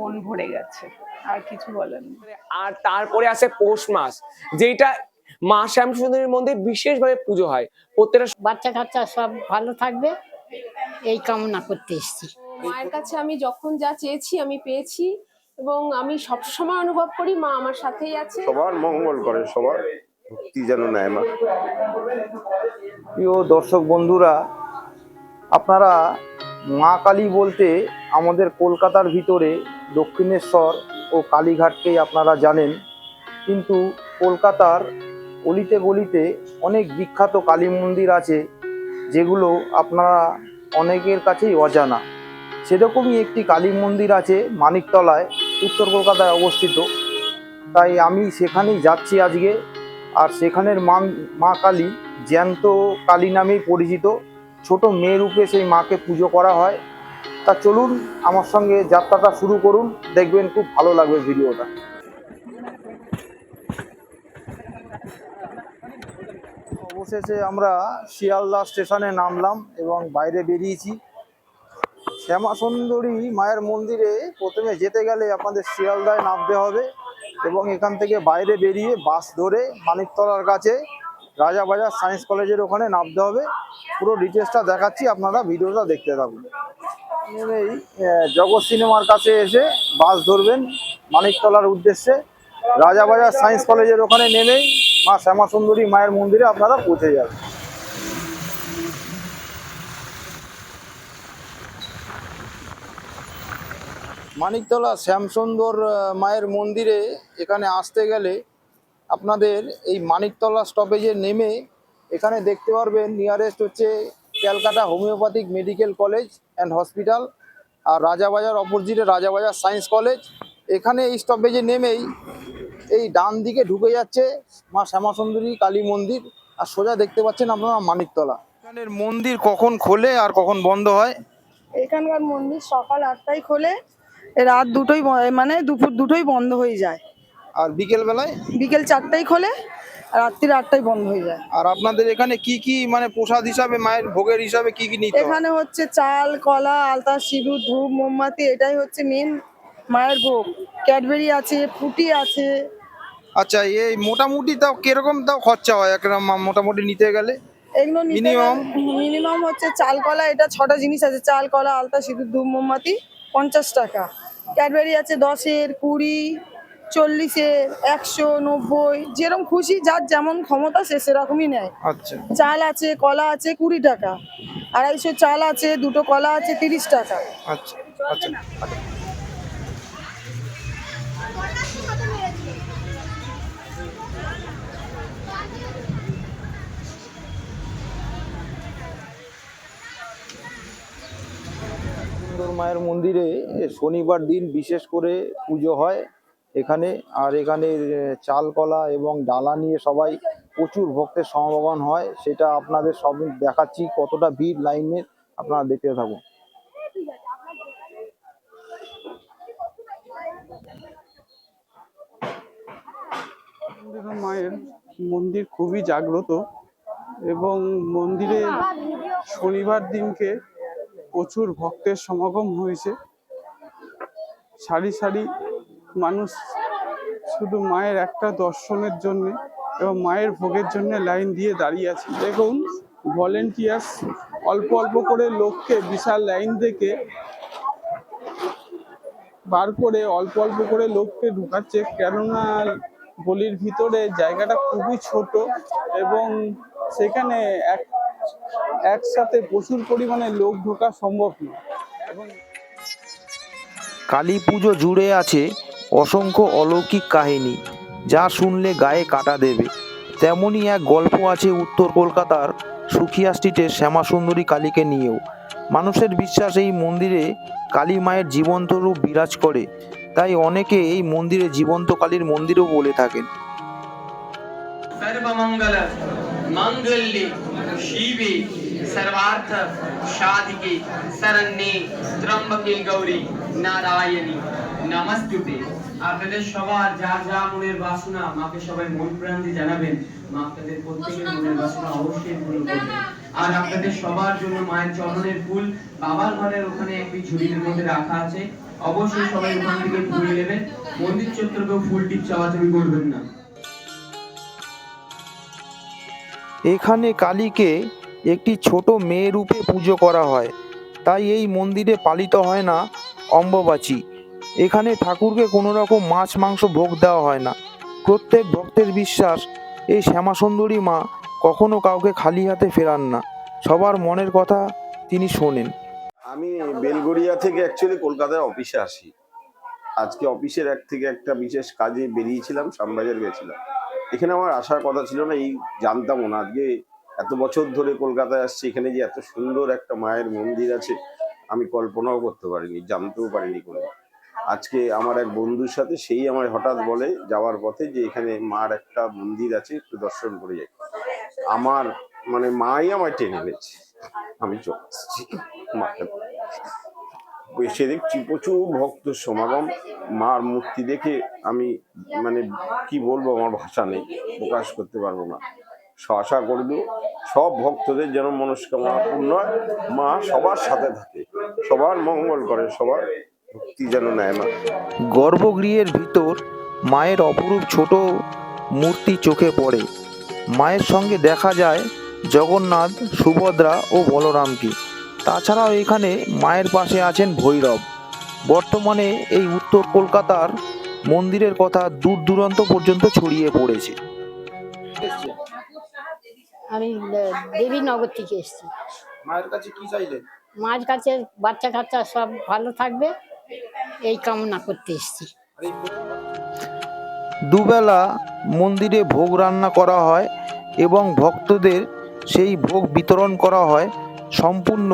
মন ভরে গেছে। আর কিছু বলার নেই। আর তারপরে আসে পৌষ মাস যেটা মা শ্যামসুন্দরীর মন্দির বিশেষভাবে পুজো হয়। প্রত্যেকটা বাচ্চা কাচ্চা সব ভালো থাকবে এই কামনা করতে এসেছি। মায়ের কাছে আমি যখন যা চেয়েছি আমি পেয়েছি এবং আমি সবসময় অনুভব করি মা আমার সাথেই আছে। সবার মঙ্গল করে সবার ভক্তি যেন নেয় মা। প্রিয় দর্শক বন্ধুরা আপনারা মা কালী বলতে আমাদের কলকাতার ভিতরে দক্ষিণেশ্বর ও কালীঘাটকেই আপনারা জানেন। কিন্তু কলকাতার অলিতে গলিতে অনেক বিখ্যাত কালী মন্দির আছে, যেগুলো আপনারা অনেকের কাছেই অজানা। সেরকমই একটি কালী মন্দির আছে মানিকতলায়, উত্তর কলকাতায় অবস্থিত। তাই আমি সেখানেই যাচ্ছি আজকে। আর সেখানের মা মা কালী জ্যান্ত কালী নামেই পরিচিত। ছোট মেয়ে রূপে সেই মাকে পুজো করা হয়। তা চলুন, আমার সঙ্গে যাত্রাটা শুরু করুন, দেখবেন খুব ভালো লাগবে ভিডিওটা। অবশেষে আমরা শিয়ালদা স্টেশনে নামলাম এবং বাইরে বেরিয়েছি। শ্যামা সুন্দরী মায়ের মন্দিরে প্রথমে যেতে গেলে আপনাদের শিয়ালদায় নামতে হবে এবং এখান থেকে বাইরে বেরিয়ে বাস ধরে মানিকতলার কাছে রাজাবাজার সায়েন্স কলেজের ওখানে নামতে হবে। পুরো ডিটেলসটা দেখাচ্ছি, আপনারা ভিডিওটা দেখতে থাকুন। নেমেই জগৎ সিনেমার কাছে এসে বাস ধরবেন মানিকতলার উদ্দেশ্যে। রাজাবাজার সায়েন্স কলেজের ওখানে নেমেই মা শ্যামা সুন্দরী মায়ের মন্দিরে আপনারা পৌঁছে যাবেন। মানিকতলা শ্যামসুন্দর মায়ের মন্দিরে এখানে আসতে গেলে আপনাদের এই মানিকতলা স্টপেজে নেমে এখানে দেখতে পারবেন নিয়ারেস্ট হচ্ছে Calcutta homoeopathic medical college and hospital আর রাজাবাজার অপোজিটে রাজাবাজার সায়েন্স কলেজ। এখানে এই স্টপেজে নেমেই এই ডান দিকে ঢুকে যাচ্ছে মা শ্যামাসুন্দরী কালী মন্দির আর সোজা দেখতে পাচ্ছেন আপনারা মানিকতলা। এখানের মন্দির কখন খোলে আর কখন বন্ধ হয়? এখানকার মন্দির সকাল আটটায় খোলে, রাত দুটোই মানে দুপুর দুটোই বন্ধ হয়ে যায়। আর বিকেল বেলায়? বিকেল চারটায় খোলে রাত্রির আটটায় বন্ধ হয়ে যায়। আর আপনাদের এখানে কি কি মানে প্রসাদ হিসাবে মায়ের ভোগের হিসাবে কি কি নিতে হয়? এখানে হচ্ছে চাল কলা আলতা সিঁদুর ধূপ মোমবাতি এটাই হচ্ছে মেন মায়ের ভোগ। ক্যাডবেরি আছে ফুটি আছে। আচ্ছা এই মোটামুটি তাও কীরকম তাও খরচা হয় একটা মা- মোটামুটি নিতে গেলে? এগুলো Minimum? মিনিমাম হচ্ছে চাল কলা এটা ছটা জিনিস আছে চাল কলা আলতা সিঁদুর ধূপ মোমবাতি পঞ্চাশ টাকা। ক্যাডবেরি আছে দশের কুড়ি চল্লিশের একশো নব্বই যেরকম খুশি যার যেমন ক্ষমতা সে সেরকমই নেয়। আচ্ছা। চাল আছে কলা আছে কুড়ি টাকা। আড়াইশো চাল আছে দুটো কলা আছে তিরিশ টাকা। আচ্ছা আচ্ছা। সুন্দর মায়ের মন্দিরে শনিবার দিন বিশেষ করে পুজো হয়। এখানে আর এখানে চাল কলা এবং ডালা নিয়ে সবাই প্রচুর ভক্তের সমাগম হয়। সেটা আপনাদের সব দেখাচ্ছি কতটা ভিড় লাইনে, আপনারা দেখতে থাকুন। মায়ের মন্দির খুবই জাগ্রত এবং মন্দিরে শনিবার দিনকে প্রচুর ভক্তের সমাগম হয়েছে। সারি সারি মানুষ শুধু মায়ের একটা দর্শনের জন্য এবং মায়ের ভোগের জন্য লাইন দিয়ে দাঁড়িয়ে আছে। দেখুন ভলেন্টিয়ার্স অল্প অল্প করে লোককে বিশাল লাইন থেকে বার করে অল্প অল্প করে লোককে ঢুকাচ্ছে, কেননা গলির ভিতরে জায়গাটা খুবই ছোট এবং সেখানে এক, একসাথে প্রচুর পরিমাণে লোক ঢোকা সম্ভব নয়। এবং কালী পুজো জুড়ে আছে অসংখ্য অলৌকিক কাহিনী যা শুনলে গায়ে কাটা দেবে। তেমনই এক গল্প আছে উত্তর কলকাতার সুখিয়া স্ট্রিটের শ্যামাসুন্দরী কালীকে নিয়েও। মানুষের বিশ্বাস এই মন্দিরে কালী মায়ের জীবন্ত রূপ বিরাজ করে, তাই অনেকে এই মন্দিরে জীবন্ত কালীর মন্দিরও বলে থাকেন। নারায়ণী, নমস্তুতে। আপনাদের সবার যার যা মনের বাসনা মাকে সবাই মন প্রাণ দিয়ে জানাবেন। মা আপনাদের প্রত্যেকের মনের বাসনা অবশ্যই পূরণ করবেন। আর আপনাদের সবার জন্য মায়ের চরণের ফুল বাবার ঘরের ওখানে একটি ঝুড়ির মধ্যে রাখা আছে। অবশ্যই সবাই ওখান থেকে ফুল নেবেন। মন্দির চত্বরকেও ফুল টিপ চাওয়াচাবি করবেন না। এখানে কালীকে একটি ছোট মেয়ে রূপে পুজো করা হয়। তাই এই মন্দিরে পালিত হয় না অম্ববাচী। এখানে ঠাকুরকে কোনো রকম মাছ মাংস ভোগ দেওয়া হয় না। প্রত্যেক ভক্তের বিশ্বাস, এই শ্যামাসুন্দরী মা কখনো কাউকে খালি হাতে ফেরান না। সবার মনের কথা তিনি শোনেন। আমি বেলগড়িয়া থেকে অ্যাকচুয়ালি কলকাতায় অফিসে আসি। আজকে অফিসের এক থেকে একটা বিশেষ কাজে বেরিয়েছিলাম, শ্যামবাজার গেছিলাম। এখানে আমার আসার কথা ছিল না, এই জানতামও না। আজকে এত বছর ধরে কলকাতায় আসছি, এখানে যে এত সুন্দর একটা মায়ের মন্দির আছে, আমি কল্পনাও করতে পারিনি, জানতেও পারিনি কোনো আজকে আমার এক বন্ধুর সাথে, সেই আমার হঠাৎ বলে যাওয়ার পথে যে এখানে মার একটা মন্দির আছে, একটু দর্শন করে যাই। আমার মানে মাই আমায় টেনে এনেছে আমি চলে মাকে এসে দেখছি প্রচুর ভক্ত সমাগম। মার মূর্তি দেখে আমি মানে কি বলব, আমার ভাষা নেই, প্রকাশ করতে পারব না। আশা করব সব ভক্তদের যেন মনস্কামনা পূর্ণ মা সবার সাথে থাকে, সবার মঙ্গল করে, সবার ভক্তি যেন নেয় মা? গর্ভগৃহের ভিতর মায়ের অপরূপ ছোট মূর্তি চোখে পড়ে। মায়ের সঙ্গে দেখা যায় জগন্নাথ সুভদ্রা ও বলরামকে। তাছাড়াও এখানে মায়ের পাশে আছেন ভৈরব। বর্তমানে এই উত্তর কলকাতার মন্দিরের কথা দূর দূরান্ত পর্যন্ত ছড়িয়ে পড়েছে। আমি দেবীনগর থেকে এসেছি। মায়ের কাছে কি চাইলেন? মার কাছে বাচ্চা কাচ্চা সব ভালো থাকবে। এই কামনা করতে এসেছি। দুবেলা মন্দিরে ভোগ রান্না করা হয় এবং ভক্তদের সেই ভোগ বিতরণ করা হয় সম্পূর্ণ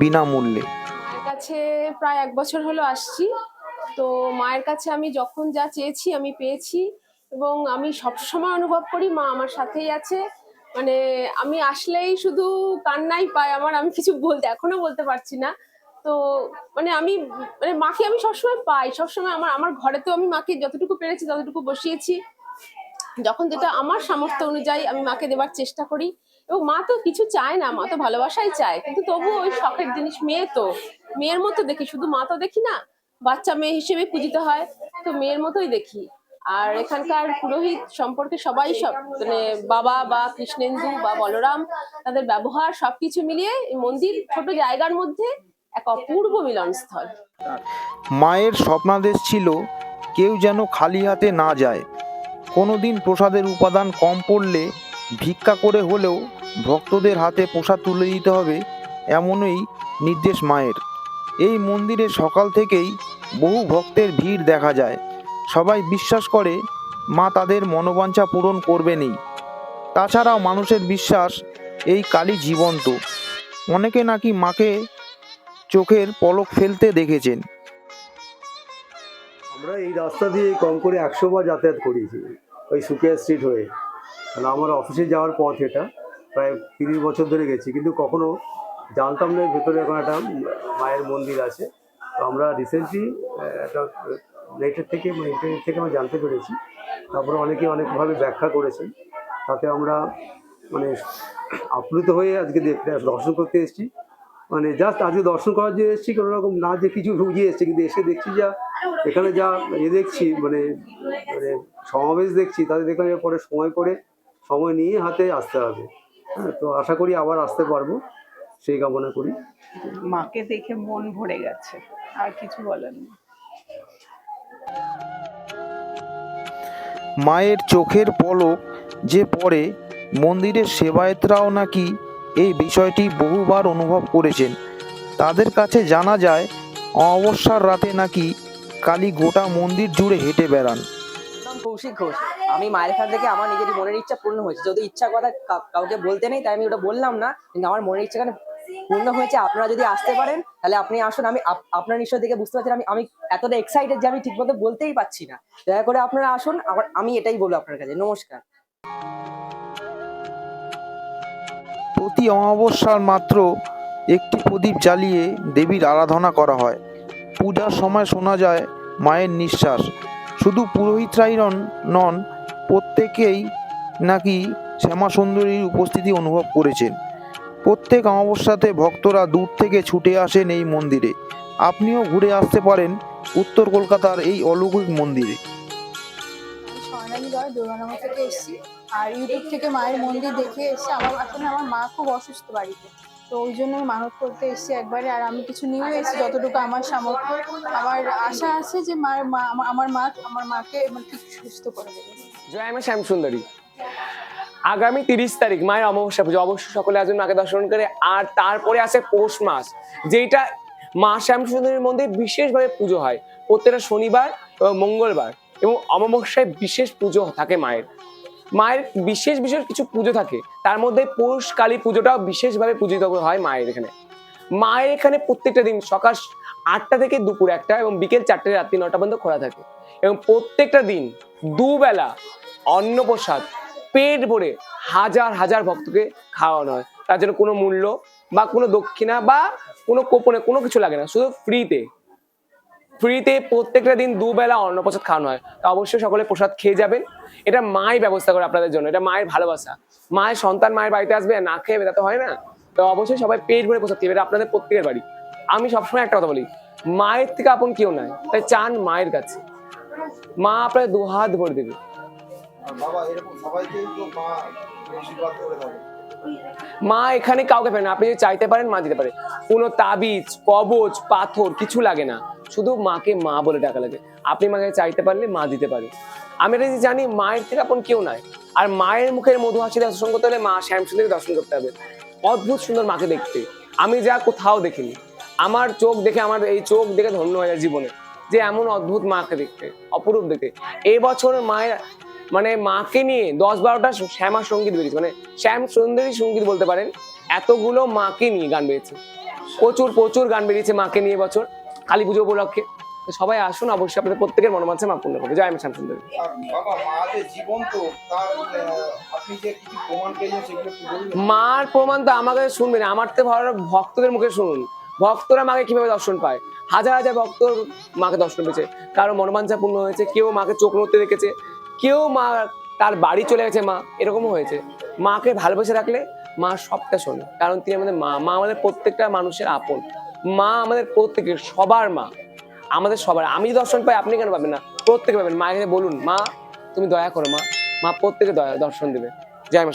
বিনামূল্যে। মায়ের কাছে প্রায় এক বছর হলো আসছি। তো মায়ের কাছে আমি যখন যা চেয়েছি আমি পেয়েছি এবং আমি সবসময় অনুভব করি মা আমার সাথেই আছে। মানে আমি আসলেই শুধু কান্নাই পাই আমার আমি কিছু বলতে এখনও বলতে পারছি না। তো মানে আমি মানে মাকে আমি সবসময় পাই। সবসময় আমার আমার ঘরেতেও আমি মাকে যতটুকু পেরেছি ততটুকু বসিয়েছি। যখন যেটা আমার সামর্থ্য অনুযায়ী আমি মাকে দেবার চেষ্টা করি। এবং মা তো কিছু চায় না, মা তো ভালোবাসাই চায়। কিন্তু তবুও ওই শখের জিনিস মেয়ে তো। মেয়ের মতো দেখি, শুধু মা তো দেখি না, বাচ্চা মেয়ে হিসেবে পূজিত হয়। তো মেয়ের মতোই দেখি। আর এখানকার পুরোহিত সম্পর্কে সবাই সব মানে বাবা বা কৃষ্ণেন্দু বা বলরাম, তাদের ব্যবহার সবকিছু মিলিয়ে মন্দির ছোট জায়গার মধ্যে এক অপূর্ব মিলনস্থল। মায়ের স্বপ্নাদেশ ছিল, কেউ যেন খালি হাতে না যায়। কোনোদিন প্রসাদের উপাদান কম পড়লে ভিক্ষা করে হলেও ভক্তদের হাতে প্রসাদ তুলে দিতে হবে এমনই নির্দেশ মায়ের। এই মন্দিরে সকাল থেকেই বহু ভক্তের ভিড় দেখা যায়। সবাই বিশ্বাস করে, মা তাদের মনোবাঞ্ছা পূরণ করবেনই। তাছাড়াও মানুষের বিশ্বাস, এই কালী জীবন্ত। অনেকে নাকি মাকে চোখের পলক ফেলতে দেখেছেন। আমরা এই রাস্তা দিয়ে কম করে একশো বার যাতায়াত করেছি, ওই সুকিয়া স্ট্রিট হয়ে। কারণ আমার অফিসে যাওয়ার পথ এটা, প্রায় তিরিশ বছর ধরে গেছি, কিন্তু কখনো জানতাম না ভেতরে এখন একটা মায়ের মন্দির আছে। তো আমরা রিসেন্টলি একটা নেটের থেকে মানে ইন্টারনেট থেকে আমরা জানতে পেরেছি। তারপরে অনেকে অনেকভাবে ব্যাখ্যা করেছেন। তাতে আমরা মানে আপ্লুত হয়ে আজকে দেখতে দর্শন করতে এসেছি। মানে জাস্ট আজকে দর্শন করার জন্য এসেছি কোনো রকম না যে কিছু বুঝিয়ে এসেছি কিন্তু এসে দেখছি যা এখানে যা এ দেখছি মানে মানে সমাবেশ দেখছি তাদের দেখলাম এর পরে সময় করে সময় নিয়ে হাতে আসতে হবে। হ্যাঁ তো আশা করি আবার আসতে পারব সেই কামনা করি। মাকে দেখে মন ভরে গেছে আর কিছু বলার নেই। মায়ের চোখের পলক যে পড়ে মন্দিরের সেবায়েতরাও নাকি এই বিষয়টি বহুবার অনুভব করেছেন। তাদের কাছে জানা যায়, অমাবস্যার রাতে নাকি কালী গোটা মন্দির জুড়ে হেঁটে বেড়ান। কৌশিক ঘোষ, আমি মায়ের কাছ থেকে আমার নিজের মনের ইচ্ছা পূর্ণ হয়েছে। যদি ইচ্ছা কথা কাউকে বলতে নেই, তাই আমি ওটা বললাম না, কিন্তু আমার মনের ইচ্ছাখানে পূর্ণ হয়েছে। আপনারা যদি আসতে পারেন, তাহলে আপনি আসুন, আমি আপ- আপনার নিশ্চয় দেখে বুঝতে পারছেন, আমি আমি এতটা এক্সাইটেড যে আমি ঠিকমতো বলতেই পারছি না। দয়া করে আপনারা আসুন, আমার, আমি এটাই বলব আপনার কাছে। নমস্কার। প্রতি অমাবস্যার মাত্র একটি প্রদীপ জ্বালিয়ে দেবীর আরাধনা করা হয়। পূজার সময় শোনা যায় মায়ের নিঃশ্বাস। শুধু পুরোহিতরাই নন প্রত্যেকেই নাকি শ্যামা সুন্দরীর উপস্থিতি অনুভব করেছেন। প্রত্যেক অমাবস্যাতে ভক্তরা দূর থেকে ছুটে আসেন এই মন্দিরে। আপনিও ঘুরে আসতে পারেন উত্তর কলকাতার এই অলৌকিক মন্দিরে। থেকে এসেছি। আর ইউটিউব থেকে মায়ের মন্দির দেখে এসে আমার আসলে আমার মা খুব অসুস্থ বাড়িতে। তো ওই জন্য মানত করতে এসেছি একবারে। আর আমি কিছু নিয়েও এসেছি যতটুকু আমার সামর্থ্য। আমার আশা আছে যে মায়ের মা, আমার মা, আমার মাকে ঠিক সুস্থ করে দেবে। জয় মা শ্যামসুন্দরী আগামী তিরিশ তারিখ মায়ের অমাবস্যা পুজো। অবশ্যই সকলে আসবেন মাকে দর্শন করে। আর তারপরে আসে পৌষ মাস যেটা মা শ্যামসুন্দরীর মন্দির বিশেষভাবে পুজো হয়। প্রত্যেকটা শনিবার এবং মঙ্গলবার এবং অমাবস্যায় বিশেষ পুজো থাকে মায়ের। মায়ের বিশেষ বিশেষ কিছু পুজো থাকে, তার মধ্যে পৌষ কালী পুজোটাও বিশেষভাবে পূজিত হয় মায়ের এখানে। মায়ের এখানে প্রত্যেকটা দিন সকাল আটটা থেকে দুপুর একটা এবং বিকেল চারটে রাত্রি নটা পর্যন্ত খোলা থাকে। এবং প্রত্যেকটা দিন দুবেলা অন্নপ্রসাদ, পেট ভরে হাজার হাজার ভক্তকে খাওয়ানো হয়। তার জন্য কোনো মূল্য বা কোনো দক্ষিণা বা কোনো কোপনে কোনো কিছু লাগে না, শুধু ফ্রিতে ফ্রিতে প্রত্যেকটা দিন দুবেলা অন্নপ্রসাদ খাওয়ানো হয়। তো অবশ্যই সকলে প্রসাদ খেয়ে যাবেন। এটা মাই ব্যবস্থা করে আপনাদের জন্য। এটা মায়ের ভালোবাসা। মায়ের সন্তান মায়ের বাড়িতে আসবে না খেয়ে তা তো হয় না। তো অবশ্যই সবাই পেট ভরে প্রসাদ খেয়ে এটা আপনাদের প্রত্যেকের বাড়ি। আমি সবসময় একটা কথা বলি মায়ের থেকে আপন কেউ নয় তাই চান মায়ের কাছে। মা আপনাদের দু হাত ভরে দেবে। মা এখানে কাউকে পারে না। আপনি যদি চাইতে পারেন মা দিতে পারে। কোনো তাবিজ কবচ পাথর কিছু লাগে না। শুধু মাকে মা বলে ডাকা লাগে। আপনি মাকে চাইতে পারলে মা দিতে পারে। আমি এটা জানি, মায়ের থেকে আপন কেউ নাই। আর মায়ের মুখের মধু হাসি দর্শন করতে হলে মা শ্যামসুন্দরী দর্শন করতে হবে। অদ্ভুত সুন্দর মাকে দেখতে। আমি যা কোথাও দেখিনি। আমার চোখ দেখে আমার এই চোখ দেখে ধন্য হয়ে যায় জীবনে। যে এমন অদ্ভুত মাকে দেখতে, অপরূপ দেখতে। এবছর মায়ের মানে মাকে নিয়ে দশ বারোটা শ্যামা সংগীত বেরিয়েছে। মানে শ্যাম সুন্দরী সংগীত বলতে পারেন, এতগুলো মাকে নিয়ে গান বেরিয়েছে। প্রচুর প্রচুর গান বেরিয়েছে মাকে নিয়ে এবছর কালী পুজো উপলক্ষে। সবাই আসুন অবশ্যই আপনাদের প্রত্যেকের মনোমানসে মা পূর্ণ করবে। জয় আমি বলবেন মার প্রমাণ তো আমাকে শুনবেন আমার তো ভালো ভক্তদের মুখে শুনুন। ভক্তরা মাকে কীভাবে দর্শন পায়? হাজার হাজার ভক্ত মাকে দর্শন পেয়েছে। কারও মনোবাঞ্ছা পূর্ণ হয়েছে কেউ মাকে চোখ নড়তে দেখেছে কেউ মা তার বাড়ি চলে গেছে মা এরকমও হয়েছে। মাকে ভালোবেসে রাখলে মা সবটা শোনে। কারণ তিনি আমাদের মা মা আমাদের প্রত্যেকটা মানুষের আপন। মা আমাদের প্রত্যেকের সবার মা। আমাদের সবার। আমি দর্শন পাই, আপনি কেন পাবেন না? প্রত্যেকে পাবেন। মাকে বলুন, মা, তুমি দয়া করো মা। মা প্রত্যেকে দয়া দর্শন দেবে। জয় মা